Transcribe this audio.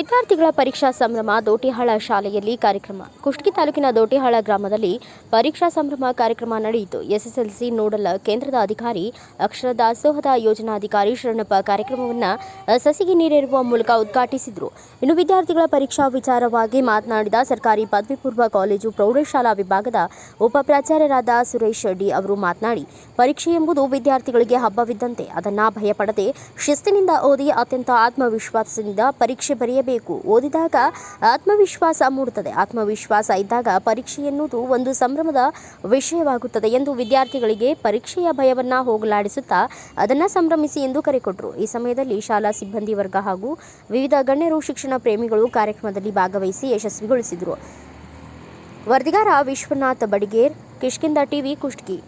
ವಿದ್ಯಾರ್ಥಿಗಳ ಪರೀಕ್ಷಾ ಸಂಭ್ರಮ ದೋಟಿಹಾಳ ಶಾಲೆಯಲ್ಲಿ ಕಾರ್ಯಕ್ರಮ. ಕುಷ್ಟಗಿ ತಾಲೂಕಿನ ದೋಟಿಹಾಳ ಗ್ರಾಮದಲ್ಲಿ ಪರೀಕ್ಷಾ ಸಂಭ್ರಮ ಕಾರ್ಯಕ್ರಮ ನಡೆಯಿತು. ಎಸ್ಎಸ್ಎಲ್ಸಿ ನೋಡಲ್ ಕೇಂದ್ರದ ಅಧಿಕಾರಿ ಅಕ್ಷರ ದಾಸೋಹದ ಯೋಜನಾಧಿಕಾರಿ ಶರಣಪ್ಪ ಕಾರ್ಯಕ್ರಮವನ್ನು ಸಸಿಗೆ ನೀರೇರುವ ಮೂಲಕ ಉದ್ಘಾಟಿಸಿದರು. ಇನ್ನು ವಿದ್ಯಾರ್ಥಿಗಳ ಪರೀಕ್ಷಾ ವಿಚಾರವಾಗಿ ಮಾತನಾಡಿದ ಸರ್ಕಾರಿ ಪದವಿ ಪೂರ್ವ ಕಾಲೇಜು ಪ್ರೌಢಶಾಲಾ ವಿಭಾಗದ ಉಪ ಪ್ರಾಚಾರ್ಯರಾದ ಸುರೇಶ್ ಡಿ ಅವರು ಮಾತನಾಡಿ, ಪರೀಕ್ಷೆ ಎಂಬುದು ವಿದ್ಯಾರ್ಥಿಗಳಿಗೆ ಹಬ್ಬವಿದ್ದಂತೆ, ಅದನ್ನ ಭಯಪಡದೆ ಶಿಸ್ತಿನಿಂದ ಓದಿ ಅತ್ಯಂತ ಆತ್ಮವಿಶ್ವಾಸದಿಂದ ಪರೀಕ್ಷೆ ಬರೆಯಬೇಕು ಓದಿದಾಗ ಆತ್ಮವಿಶ್ವಾಸ ಮೂಡುತ್ತದೆ. ಆತ್ಮವಿಶ್ವಾಸ ಇದ್ದಾಗ ಪರೀಕ್ಷೆ ಎನ್ನುವುದು ಒಂದು ಸಂಭ್ರಮದ ವಿಷಯವಾಗುತ್ತದೆ ಎಂದು ವಿದ್ಯಾರ್ಥಿಗಳಿಗೆ ಪರೀಕ್ಷೆಯ ಭಯವನ್ನ ಹೋಗಲಾಡಿಸುತ್ತಾ ಅದನ್ನು ಸಂಭ್ರಮಿಸಿ ಎಂದು ಕರೆಕೊಟ್ಟರು ಈ ಸಮಯದಲ್ಲಿ ಶಾಲಾ ಸಿಬ್ಬಂದಿ ವರ್ಗ ಹಾಗೂ ವಿವಿಧ ಗಣ್ಯರು ಶಿಕ್ಷಣ ಪ್ರೇಮಿಗಳು ಕಾರ್ಯಕ್ರಮದಲ್ಲಿ ಭಾಗವಹಿಸಿ ಯಶಸ್ವಿಗೊಳಿಸಿದರು. ವರದಿಗಾರ ವಿಶ್ವನಾಥ ಬಡಿಗೇರ್ ಕಿಷ್ಕಿಂದ ಟಿವಿ, ಕುಷ್ಟಗಿ.